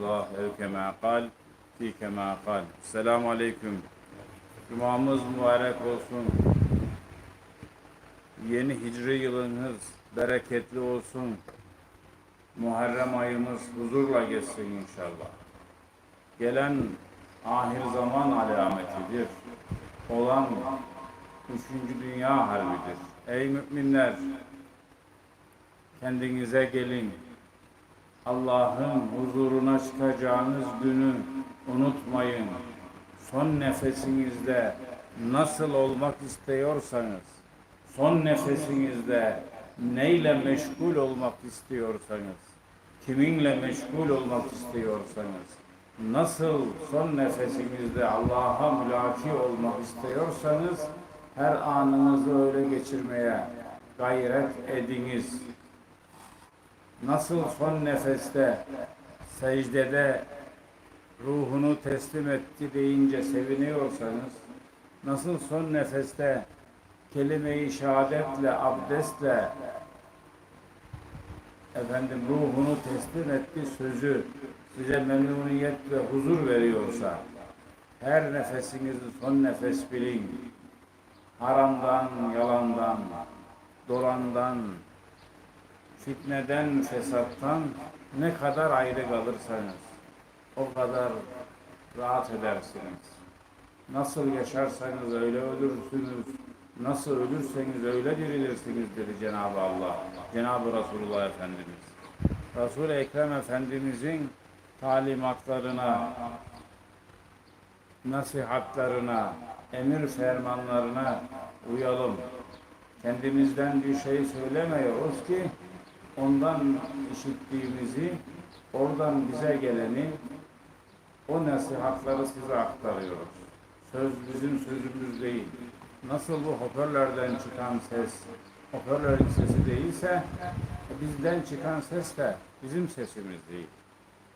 Allah ev kema kal fi kema kal. Selamun aleyküm. Cumamız mübarek olsun. Yeni hicri yılınız bereketli olsun. Muharrem ayımız huzurla geçsin inşallah. Gelen ahir zaman alametidir. Olan üçüncü dünya harbidir. Ey müminler! Kendinize gelin. Allah'ın huzuruna çıkacağınız günü unutmayın. Son nefesinizde nasıl olmak istiyorsanız, son nefesinizde neyle meşgul olmak istiyorsanız, kiminle meşgul olmak istiyorsanız, nasıl son nefesinizde Allah'a mülaki olmak istiyorsanız, her anınızı öyle geçirmeye gayret ediniz. Nasıl son nefeste, secdede ruhunu teslim etti deyince seviniyorsanız, nasıl son nefeste kelime-i şehadetle, abdestle efendim ruhunu teslim etti sözü size memnuniyet ve huzur veriyorsa her nefesinizi son nefes bilin. Haramdan, yalandan, dolandan, fitneden, fesattan ne kadar ayrı kalırsanız o kadar rahat edersiniz. Nasıl yaşarsanız öyle ölürsünüz. Nasıl ölürseniz öyle dirilirsiniz dedi Cenab-ı Allah. Cenab-ı Resulullah Efendimiz. Resul-i Ekrem Efendimizin talimatlarına, nasihatlarına, emir fermanlarına uyalım. Kendimizden bir şey söylemiyoruz ki ondan işittiğimizi, oradan bize geleni, o nasihatları size aktarıyoruz. Söz bizim sözümüz değil. Nasıl bu hoparlörden çıkan ses, hoparlörün sesi değilse, bizden çıkan ses de bizim sesimiz değil.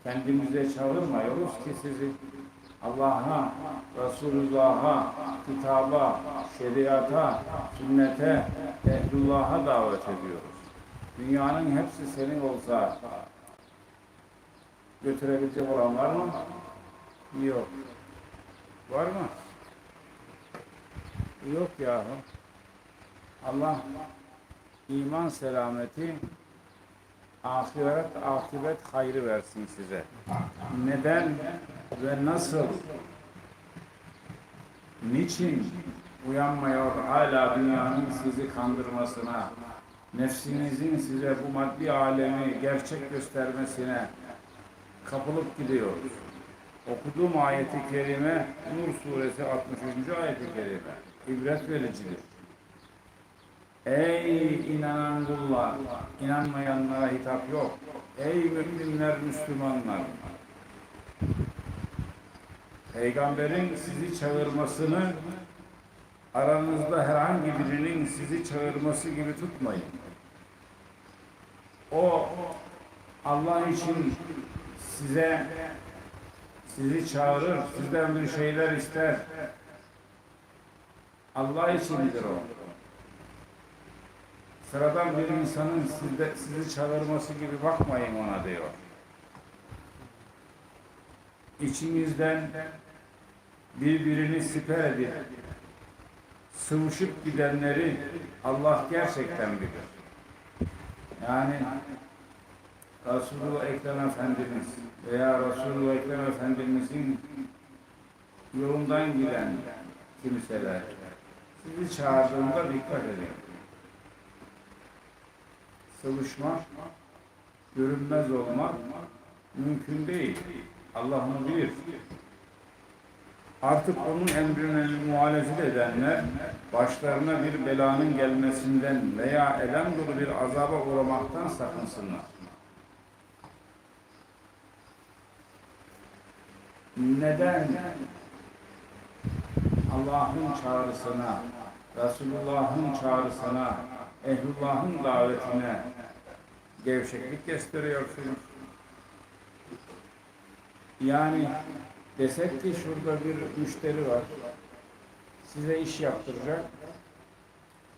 Kendimize çağırmıyoruz ki sizi Allah'a, Resulullah'a, kitaba, şeriata, sünnete, ehlullah'a davet ediyoruz. Dünyanın hepsi senin olsa götürebilecek olan var mı? Yok. Var mı? Yok yahu. Allah iman selameti ahiret akibet hayrı versin size. Neden ve nasıl niçin uyanmıyor hala dünyanın sizi kandırmasına, nefsinizin size bu maddi alemi gerçek göstermesine kapılıp gidiyoruz. Okuduğum ayeti kerime Nur suresi 63. ayeti kerime ibret vericidir. Ey inanan kullar, inanmayanlara hitap yok. Ey müminler, Müslümanlar. Peygamberin sizi çağırmasını aranızda herhangi birinin sizi çağırması gibi tutmayın. O Allah için size sizi çağırır, sizden bir şeyler ister. Allah içindir o. Sıradan bir insanın sizde, sizi çağırması gibi bakmayın ona diyor. İçinizden birbirini siper edip sıvışıp gidenleri Allah gerçekten bilir. Yani Resulullah Ekrem Efendimiz veya Resulullah Ekrem Efendimizin yolundan giden kimseler sizi çağırdığında dikkat edin. Sıvışmak, görünmez olmak mümkün değil. Allah onu bilir. Artık onun emrine muhalefet edenler başlarına bir belanın gelmesinden veya elem dolu bir azaba uğramaktan sakınsınlar. Neden Allah'ın çağrısına, Resulullah'ın çağrısına, Ehlullah'ın davetine gevşeklik gösteriyorsunuz? Yani desek ki şurada bir müşteri var, size iş yaptıracak,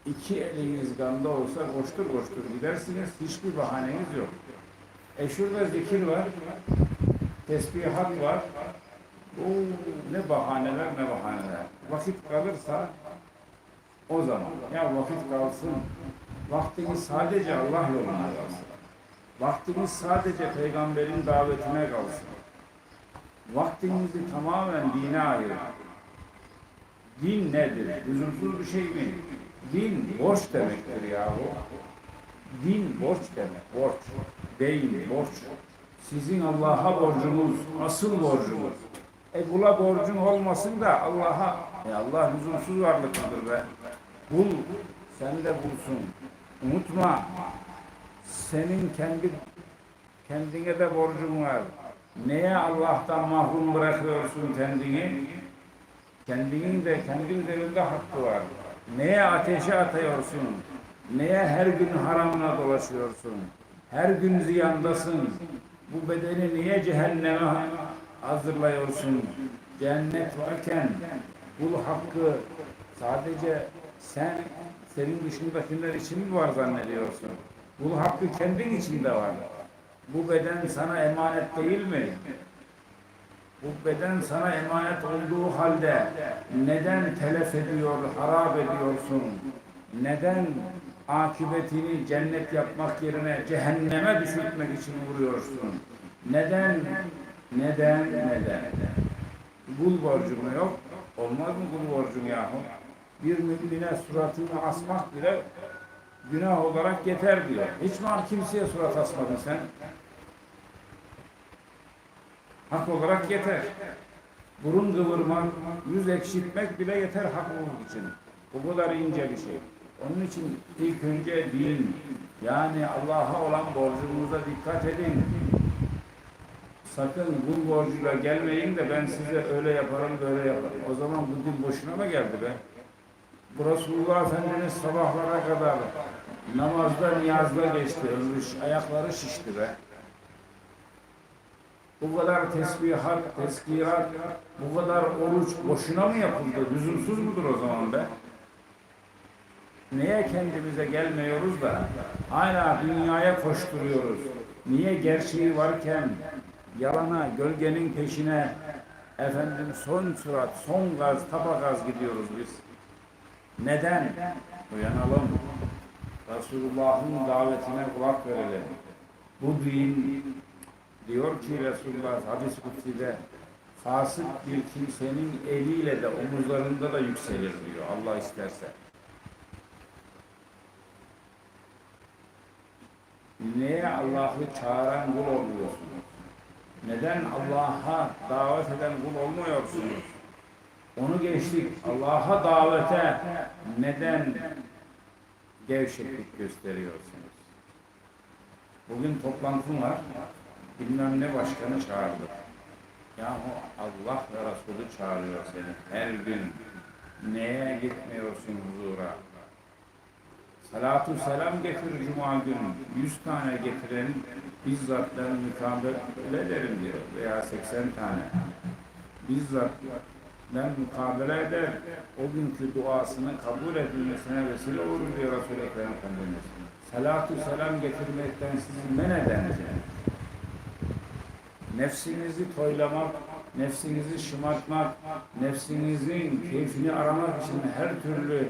iki eliniz ganda olsa koştur koştur gidersiniz, hiçbir bahaneniz yok. E şurada zikir var, tesbihat var. Oo, ne bahaneler ne bahaneler. Vakit kalırsa o zaman ya vakit kalsın. Vaktimiz sadece Allah yoluna kalsın. Vaktimiz sadece peygamberin davetine kalsın. Vaktimizi tamamen dine ayırın. Din nedir? Lüzumsuz bir şey mi? Din borç demektir yahu. Din borç demek, borç. Değil, borç. Sizin Allah'a borcunuz, asıl borcunuz. E bula borcun olmasın da Allah'a, e Allah lüzumsuz varlıklıdır be. Bul, sen de bulsun. Unutma, senin kendi kendine de borcun var. Neye Allah'tan mahrum bırakıyorsun kendini? Kendinin de kendi üzerinde hakkı var. Neye ateşe atıyorsun? Neye her gün haramına dolaşıyorsun? Her gün ziyandasın. Bu bedeni niye cehenneme hazırlıyorsun? Cennet varken bul hakkı sadece sen senin dışındakiler için mi var zannediyorsun? Bu hakkı kendin içinde var. Bu beden sana emanet değil mi? Bu beden sana emanet olduğu halde neden telef ediyor, harap ediyorsun? Neden akıbetini cennet yapmak yerine cehenneme düşürtmek için vuruyorsun? Neden, neden, neden? Kul borcum yok. Olmaz mı kul borcum yahu? Bir mümine suratını asmak bile günah olarak yeter diyor. Hiç mi kimseye surat asmadın sen? Hak olarak yeter. Burun kıvırmak, yüz ekşitmek bile yeter hak olmak için. Bu kadar ince bir şey. Onun için ilk önce din, yani Allah'a olan borcunuza dikkat edin. Sakın bu borcuyla gelmeyin de ben size öyle yaparım, böyle yaparım. O zaman bu din boşuna mı geldi be? Resulullah Efendimiz sabahlara kadar namazda, niyazda geçti. Ömrü, ayakları şişti be. Bu kadar tesbihat, teskirat, bu kadar oruç boşuna mı yapıldı? Lüzumsuz mudur o zaman be? Neye kendimize gelmiyoruz da hala dünyaya koşturuyoruz? Niye gerçeği varken yalana, gölgenin peşine efendim son sürat, son gaz, tapa gaz gidiyoruz biz? Neden? Uyanalım. Resulullah'ın davetine kulak verelim. Bu din diyor ki Resulullah hadis kutsi'de fasık bir kimsenin eliyle de omuzlarında da yükselir diyor Allah isterse. Neye Allah'ı çağıran kul oluyorsunuz? Neden Allah'a davet eden kul olmuyorsunuz? Onu geçtik. Allah'a davete neden gevşeklik gösteriyorsunuz? Bugün toplantım var. Bilmem ne başkanı çağırdı. Yahu Allah ve Resulü çağırıyor seni her gün. Neye gitmiyorsun huzura? Salatu selam getir cuma günü. Yüz tane getiren bizzat ben mukabele ederim diyor. Veya 80 tane. Bizzat ben mukabele eder. O günkü duasının kabul edilmesine vesile olur diyor Resul-i Ekrem Efendimiz. Salatu selam getirmekten sizi men eden nefsinizi toylamak, nefsinizi şımartmak, nefsinizin keyfini aramak için her türlü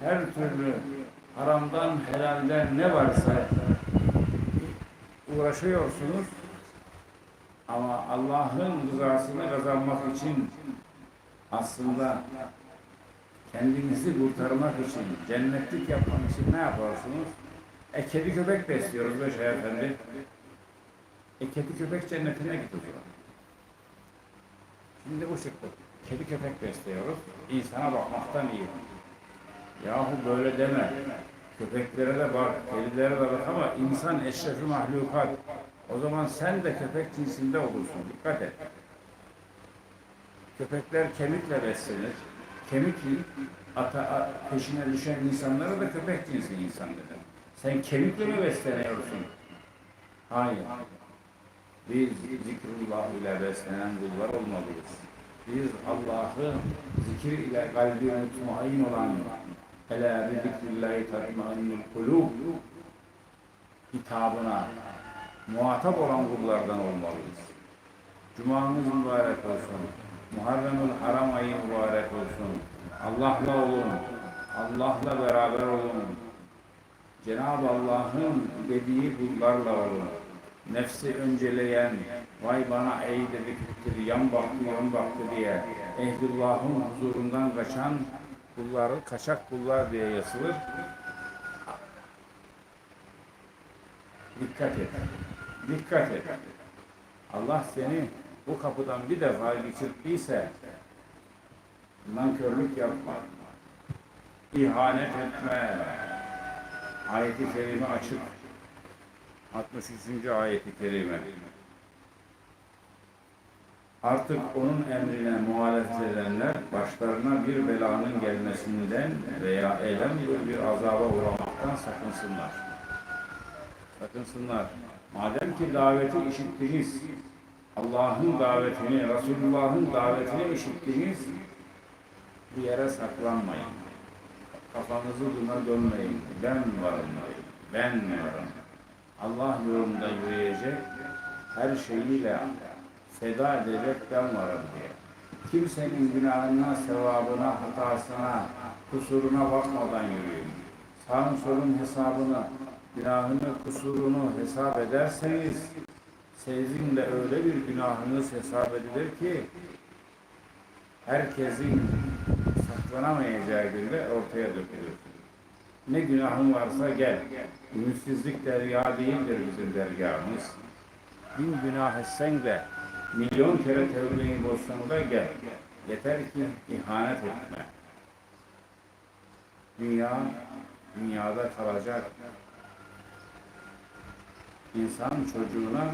her türlü haramdan, helalden ne varsa uğraşıyorsunuz. Ama Allah'ın rızasını kazanmak için aslında kendinizi kurtarmak için, cennetlik yapmak için ne yaparsınız? E kedi köpek besliyoruz be Şeyh Efendi. E kedi köpek cennetine zaman. Şimdi bu çıktı. Kedi köpek besliyoruz. İnsana bakmaktan iyi. Yahu böyle deme. Köpeklere de bak, kedilere de bak ama insan eşrefi mahlukat. O zaman sen de köpek cinsinde olursun. Dikkat et. Köpekler kemikle beslenir. Kemik ata, peşine düşen insanlara da köpek cinsi insan dedi. Sen kemikle mi besleniyorsun? Hayır. Biz zikrullah ile beslenen kullar olmalıyız. Biz Allah'ı zikir ile kalbi mutmain olan Ela bi zikrillahi tatmainnul kulub hitabına muhatap olan kullardan olmalıyız. Cumanız mübarek olsun. Muharremül Haram ayı mübarek olsun. Allah'la olun. Allah'la beraber olun. Cenab-ı Allah'ın dediği kullarla olun. Nefsi önceleyen, vay bana ey dediktir, yan baktı, yan baktı diye Ehlullah'ın huzurundan kaçan kulları, kaçak kullar diye yazılır. Dikkat et. Dikkat et. Allah seni bu kapıdan bir defa geçirttiyse nankörlük yapma. ihanet etme. Ayeti kerime açık. 63. ayeti kerime. Artık onun emrine muhalefet edenler başlarına bir belanın gelmesinden veya elem bir azaba uğramaktan sakınsınlar. Sakınsınlar. Madem ki daveti işittiniz, Allah'ın davetini, Resulullah'ın davetini işittiniz, bir yere saklanmayın. Kafanızı buna dönmeyin. Ben varım. Ben varım. Allah yolunda yürüyecek, her şeyiyle feda edecek ben varım diye. Kimsenin günahına, sevabına, hatasına, kusuruna bakmadan yürüyün. Sağın solun hesabını, günahını, kusurunu hesap ederseniz sizin de öyle bir günahınız hesap edilir ki herkesin saklanamayacağı günde ortaya dökülür. Ne günahın varsa gel. Ümitsizlik derya değildir bizim dergahımız. Bin günah etsen de milyon kere tevbeyi bozsan da gel. Yeter ki ihanet etme. Dünya dünyada kalacak. İnsan çocuğuna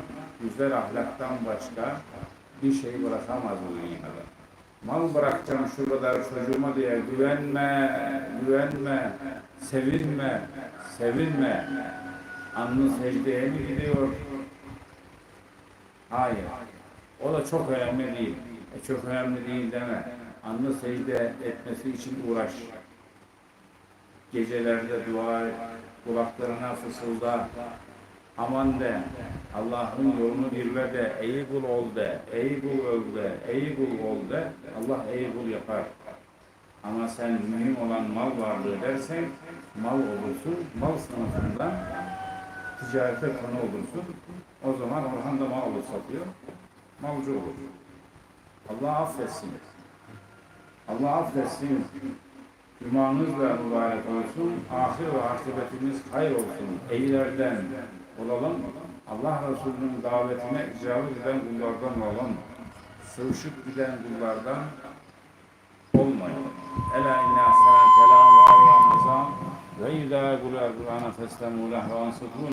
güzel ahlaktan başka bir şey bırakamaz bu dünyada. Mal bırakacağım şu kadar çocuğuma diye güvenme, güvenme, sevinme, sevinme. Alnı secdeye mi gidiyor? Hayır. O da çok önemli değil. E çok önemli değil deme. Alnı secde etmesi için uğraş. Gecelerde dua et, kulaklarına fısılda. Aman de, Allah'ın yolunu birle de, ey kul ol de, ey kul öl de, ey kul ol de, Allah ey kul yapar. Ama sen mühim olan mal varlığı dersen, mal olursun, mal sınıfından ticarete konu olursun. O zaman Orhan da mal olur satıyor, malcı olur. Allah affetsin. Allah affetsin. Cumanızla mübarek olsun, ahir ve akıbetimiz hayır olsun. Eylerden olalım, Allah Resulü'nün davetine icabet eden kullardan olalım. Sığışıp giden kullardan olmayalım. Ela inna sana kelam ve nizam ve idâ kulâ Kur'an'a feslemû leh ve